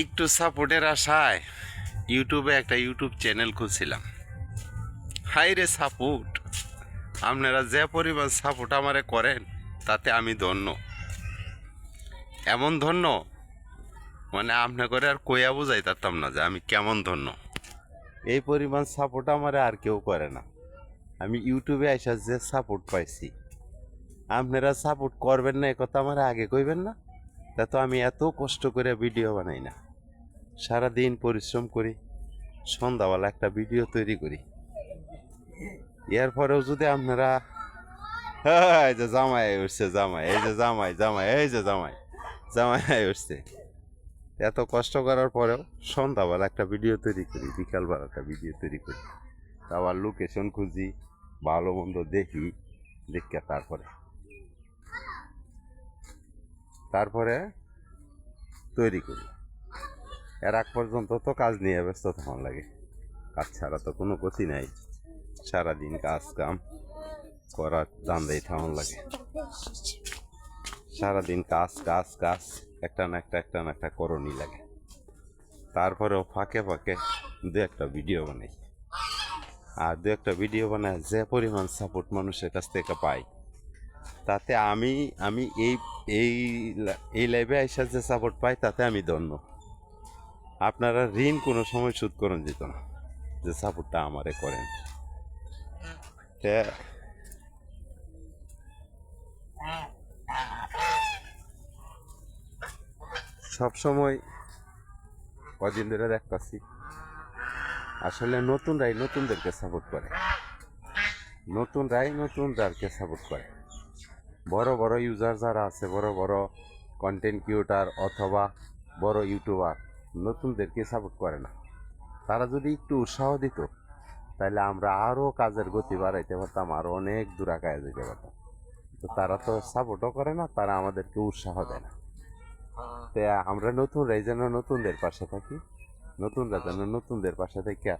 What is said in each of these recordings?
একটু সাপোর্টের আশায় ইউটিউবে একটা ইউটিউব চ্যানেল খুলছিলাম। হাই রে সাপোর্ট! আপনারা যে পরিমাণ সাপোর্ট আমারে করেন, তাতে আমি ধন্য। এমন ধন্য? মানে আপনার করে আর কইয়া বোঝাই পারতাম না যে আমি কেমন ধন্য। এই পরিমাণ সাপোর্ট আমারে আর কেউ করে না। আমি ইউটিউবে আইসা যে সাপোর্ট পাইছি, আপনারা সাপোর্ট করবেন না, এ কথা আমার আগে কইবেন না। তা তো আমি এত কষ্ট করে ভিডিও বানাই না। সারাদিন পরিশ্রম করি, সন্ধ্যাবেলা একটা ভিডিও তৈরি করি। এর পরেও যদি আপনারা, এই যে জামাই উঠছে, জামাই, এই যে জামাই জামাই, এই যে জামাই জামাই উঠছে। এত কষ্ট করার পরেও সন্ধ্যাবেলা একটা ভিডিও তৈরি করি বিকালবেলা একটা ভিডিও তৈরি করি। আবার লোকেশন খুঁজি, ভালো মন্দ দেখি, দেখে তারপরে। তারপরে তৈরি করি। এর আগ পর্যন্ত তো কাজ নিয়ে ব্যস্ত তখন লাগে। কাজ ছাড়া তো কোনো গতি নাই। সারাদিন কাজ কাম করার দান্দাই থামন লাগে। সারাদিন কাজ কাজ কাজ, একটা না একটা একটা না একটা করণই লাগে। তারপরেও ফাঁকে ফাঁকে দু একটা ভিডিও বানাই। আর দু একটা ভিডিও বানায় যে পরিমাণ সাপোর্ট মানুষের কাছ থেকে পাই, তাতে আমি আমি এই এই এই লাইভে আইসা যে সাপোর্ট পাই, তাতে আমি ধন্য। আপনারা ঋণ কোনো সময় শোধ করুন যেত না, যে সাপোর্টটা আমারে করেন। সব সময় কদিন ধরে দেখতেছি, আসলে নতুনরাই নতুনদেরকে সাপোর্ট করে। নতুনরাই নতুনদেরকে সাপোর্ট করে। বড় বড় ইউজার যারা আছে, বড় বড় কন্টেন্ট ক্রিয়েটার অথবা বড় ইউটিউবার নতুনদেরকে সাপোর্ট করে না। তারা যদি একটু উৎসাহ দিত, তাহলে আমরা আরও কাজের গতি বাড়াইতে পারতাম আরও অনেক দূর আগায় যেতে পারতাম। তো তারা তো সাপোর্টও করে না, তারা আমাদেরকে উৎসাহ দেয় না। তো আমরা নতুনরাই যেন নতুনদের পাশে থাকি, নতুনরা যেন নতুনদের পাশে থেকে।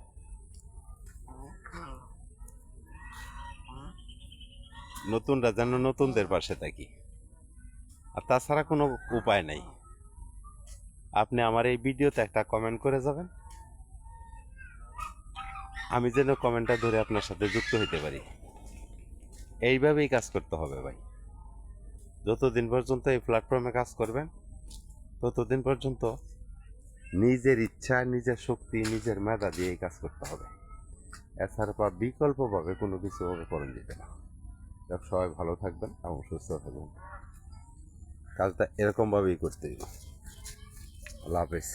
নতুনরা যেন নতুনদের পাশে থাকি। আর তাছাড়া কোনো উপায় নাই। আপনি আমার এই ভিডিওতে একটা কমেন্ট করে যাবেন। আমি যেন কমেন্টটা ধরে আপনার সাথে যুক্ত হইতে পারি। এইভাবেই কাজ করতে হবে ভাই। যতদিন পর্যন্ত এই প্ল্যাটফর্মে কাজ করবেন, ততদিন পর্যন্ত নিজের ইচ্ছা, নিজের শক্তি, নিজের মেধা দিয়ে কাজ করতে হবে। এছাড়া বা বিকল্পভাবে কোনো কিছু করণ যেতে না। সবাই ভালো থাকবেন এবং সুস্থ থাকবেন। কাজটা এরকমভাবেই করতে হবে। আল্লাহ হাফেজ।